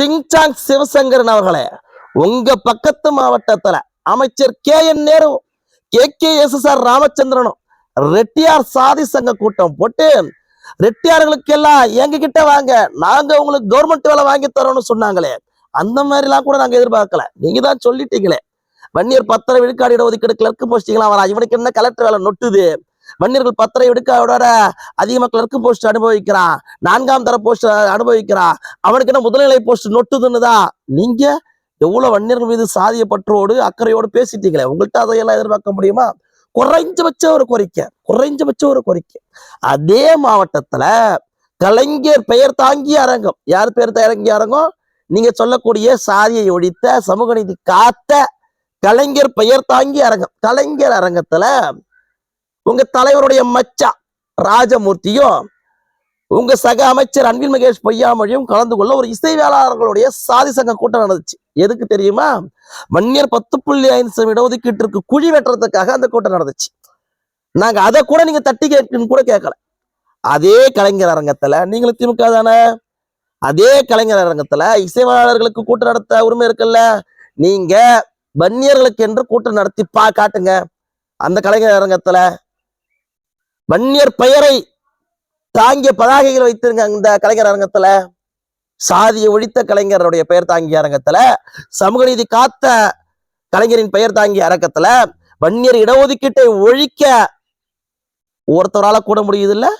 சிங்சாங் சிவசங்கரன் அவர்களே உங்க பக்கத்து மாவட்டத்துல அமைச்சர் K N Nehru K K S S R ராமச்சந்திரனும் Reddiar சாதி சங்க கூட்டம் போட்டு ரெட்டியார்களுக்கு எல்லாம் எங்க கிட்ட வாங்க நாங்க உங்களுக்கு கவர்மெண்ட் வேலை வாங்கி தரோம்னு சொன்னாங்களே அந்த மாதிரி எல்லாம் கூட நாங்க எதிர்பார்க்கல. நீங்க தான் சொல்லிட்டீங்களே. வன்னியர் பத்திர விழுக்காடு இடஒதுக்கீடு கிளர்க்கு போஸ்டிங்களா வரா இவனுக்கு என்ன கலெக்டர் வேலை நொட்டுது? வன்னியர்கள் பத்திர விழுக்காடோட அதிகமாக கிளர்க்கு போஸ்ட் அனுபவிக்கிறான். நான்காம் தர போஸ்ட் அனுபவிக்கிறான். அவனுக்கு என்ன முதல்நிலை போஸ்ட் நொட்டுதுன்னுதா? நீங்க எவ்வளவு வன்னியர்கள் மீது சாதிய பற்றோடு அக்கறையோடு பேசிட்டீங்களே உங்கள்கிட்ட அதையெல்லாம் எதிர்பார்க்க முடியுமா? குறைஞ்சபட்ச ஒரு கோரிக்கை குறைஞ்சபட்ச ஒரு கோரிக்கை. அதே மாவட்டத்துல கலைஞர் பெயர் தாங்கிய அரங்கம். யார் பெயர் தாங்கி அரங்கம்? நீங்க சொல்லக்கூடிய சாதியை ஒழித்த சமூக நீதி காத்த கலைஞர் பெயர் தாங்கிய அரங்கம். கலைஞர் அரங்கத்துல உங்க தலைவருடைய மச்சா ராஜமூர்த்தியும் உங்க சக அமைச்சர் அன்பில் மகேஷ் பொய்யாமொழியும் கலந்து கொள்ள ஒரு இசைவேளாளர்களுடைய சாதி சங்க கூட்டம் நடந்துச்சு. எதுக்கு தெரியுமா? வன்னியர் பத்து புள்ளி ஐந்து சதவீத இடஒதுக்கீட்டிற்கு குழி வெட்டுறதுக்காக அந்த கூட்டம் நடந்துச்சு. நாங்க அதை கூட நீங்க தட்டி கேட்கணும் கூட கேட்கல. அதே கலைஞர் அரங்கத்துல நீங்களும் திமுக தானே? அதே கலைஞர் அரங்கத்துல இசைவாளர்களுக்கு கூட்டம் நடத்த உரிமை இருக்குல்ல? நீங்க வன்னியர்களுக்கு என்று கூட்டம் நடத்தி பா காட்டுங்க. அந்த கலைஞர் அரங்கத்துல வன்னியர் பெயரை தாங்கிய பதாகைகள் வைத்திருங்க அந்த கலைஞர் அரங்கத்துல சாதியை ஒழித்த கலைஞருடைய பெயர் தாங்கிய அரங்கத்துல சமூக நீதி காத்த கலைஞரின் பெயர் தாங்கிய அரங்கத்துல வன்னியர் இடஒதுக்கீட்டை ஒழிக்க ஒருத்தரால கூட முடியுது இல்லை